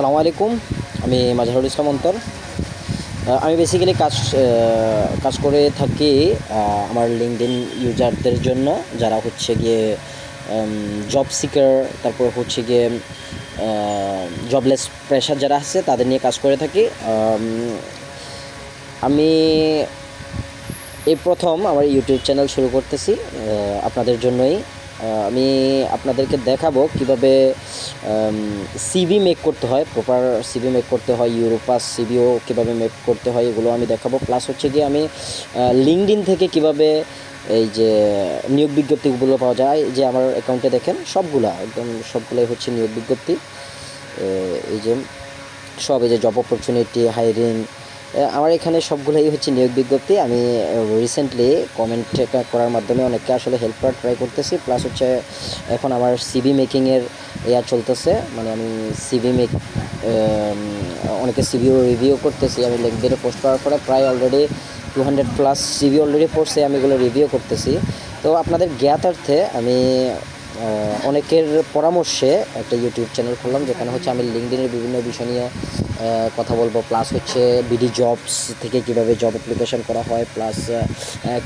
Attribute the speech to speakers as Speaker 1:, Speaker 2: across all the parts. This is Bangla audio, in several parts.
Speaker 1: আসসালামু আলাইকুম। আমি মাজারুল ইসলাম অন্তর। আমি বেসিক্যালি কাজ কাজ করে থাকি আমার লিঙ্কডিন ইউজারদের জন্য, যারা হচ্ছে গিয়ে জব সিকার তারপর হচ্ছে গিয়ে জবলেস প্রেশার যারা আছে, তাদের নিয়ে কাজ করে থাকি। আমি এই প্রথম আমার ইউটিউব চ্যানেল শুরু করতেছি আপনাদের জন্যই। আমি আপনাদেরকে দেখাবো কীভাবে সিভি মেক করতে হয় প্রপার সিভি মেক করতে হয় ইউরোপাস সিভিও কীভাবে মেক করতে হয়, এগুলো আমি দেখাবো। প্লাস হচ্ছে গিয়ে আমি লিঙ্কডিন থেকে কীভাবে এই যে নিয়োগ বিজ্ঞপ্তিগুলো পাওয়া যায় যে আমার অ্যাকাউন্টে দেখেন, সবগুলা, একদম সবগুলোই হচ্ছে নিয়োগ বিজ্ঞপ্তি। এই যে, সব এই যে জব অপরচুনিটি হায়ারিং আমার এখানে সবগুলোই হচ্ছে নিয়োগ বিজ্ঞপ্তি। আমি রিসেন্টলি কমেন্ট করার মাধ্যমে অনেককে আসলে হেল্প করার ট্রাই করতেছি। প্লাস হচ্ছে, এখন আমার সিবি মেকিংয়ের ইয়া চলতেছে। মানে আমি সিবি মেক অনেকে সিভিও রিভিউ করতেছি। আমি লিঙ্কডিনে পোস্ট করার পরে প্রায় already two hundred plus CV already পড়ছে। আমি এগুলো রিভিউ করতেছি। তো আপনাদের জ্ঞাতার্থে আমি অনেকের পরামর্শে একটা ইউটিউব চ্যানেল খুললাম, যেখানে হচ্ছে আমি লিঙ্কডিনের বিভিন্ন বিষয় নিয়ে কথা বলব। প্লাস হচ্ছে বিডি জবস থেকে কীভাবে জব অ্যাপ্লিকেশন করা হয় প্লাস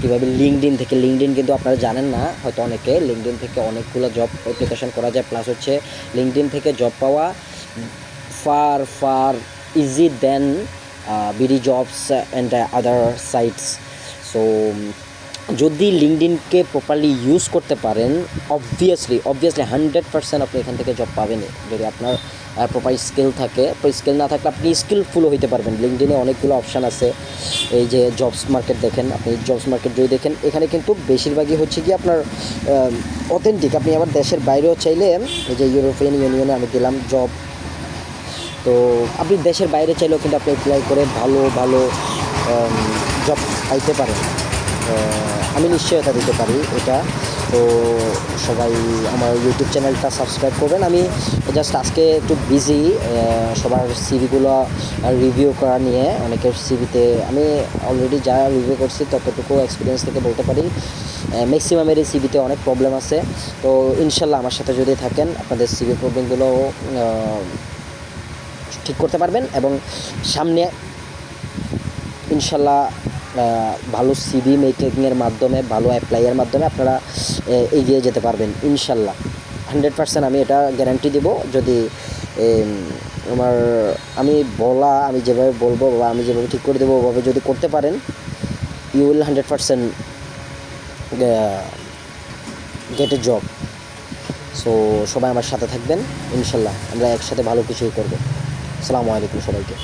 Speaker 1: কীভাবে লিঙ্কডিন থেকে লিঙ্কডিন কিন্তু আপনারা জানেন না, হয়তো অনেকে লিঙ্কডিন থেকে অনেকগুলো জব অ্যাপ্লিকেশন করা যায় প্লাস হচ্ছে লিঙ্কডিন থেকে জব পাওয়া far far easy then BD jobs and other sites so যদি লিঙ্কডিনকে প্রপারলি ইউজ করতে পারেন অবভিয়াসলি অবভিয়াসলি হান্ড্রেড পার্সেন্ট আপনি এখান থেকে জব পাবেনই যদি আপনার প্রপার স্কিল থাকে স্কিল না থাকলে আপনি স্কিলফুলও হইতে পারবেন। লিঙ্কডিনে অনেকগুলো অপশান আছে। এই যে জবস মার্কেট দেখেন, আপনি জবস মার্কেট যদি দেখেন, এখানে কিন্তু বেশিরভাগই হচ্ছে কি আপনার অথেন্টিক আপনি আবার দেশের বাইরেও চাইলে, এই যে ইউরোপিয়ান ইউনিয়নে আমি দিলাম জব তো আপনি দেশের বাইরে চাইলেও কিন্তু আপনি অ্যাপ্লাই করে ভালো ভালো জব পাইতে পারেন। আমি নিশ্চয়তা দিতে পারি, এটা। তো সবাই আমার ইউটিউব চ্যানেলটা সাবস্ক্রাইব করবেন। আমি জাস্ট আজকে একটু বিজি সবার সিভিগুলো রিভিউ করা নিয়ে, অনেকের সিভিতে আমি অলরেডি যা রিভিউ করছি ততটুকু এক্সপিরিয়েন্স থেকে বলতে পারি। ম্যাক্সিমামের এই সিভিতে অনেক প্রবলেম আছে। তো ইনশাল্লাহ আমার সাথে যদি থাকেন, আপনাদের সিভি প্রবলেমগুলো ঠিক করতে পারবেন এবং সামনে ইনশাল্লাহ ভালো সিবি মেকিংয়ের মাধ্যমে, ভালো অ্যাপ্লাইয়ের মাধ্যমে আপনারা এগিয়ে যেতে পারবেন, ইনশাল্লাহ। হান্ড্রেড পার্সেন্ট আমি এটা গ্যারান্টি দিব, যদি আমার, আমি বলা, আমি যেভাবে বলব বা আমি যেভাবে ঠিক করে দেবো, ওভাবে যদি করতে পারেন you will hundred percent get a job so সবাই আমার সাথে থাকবেন, ইনশাল্লাহ, আমরা একসাথে ভালো কিছুই করব। আসসালামু আলাইকুম সবাইকে।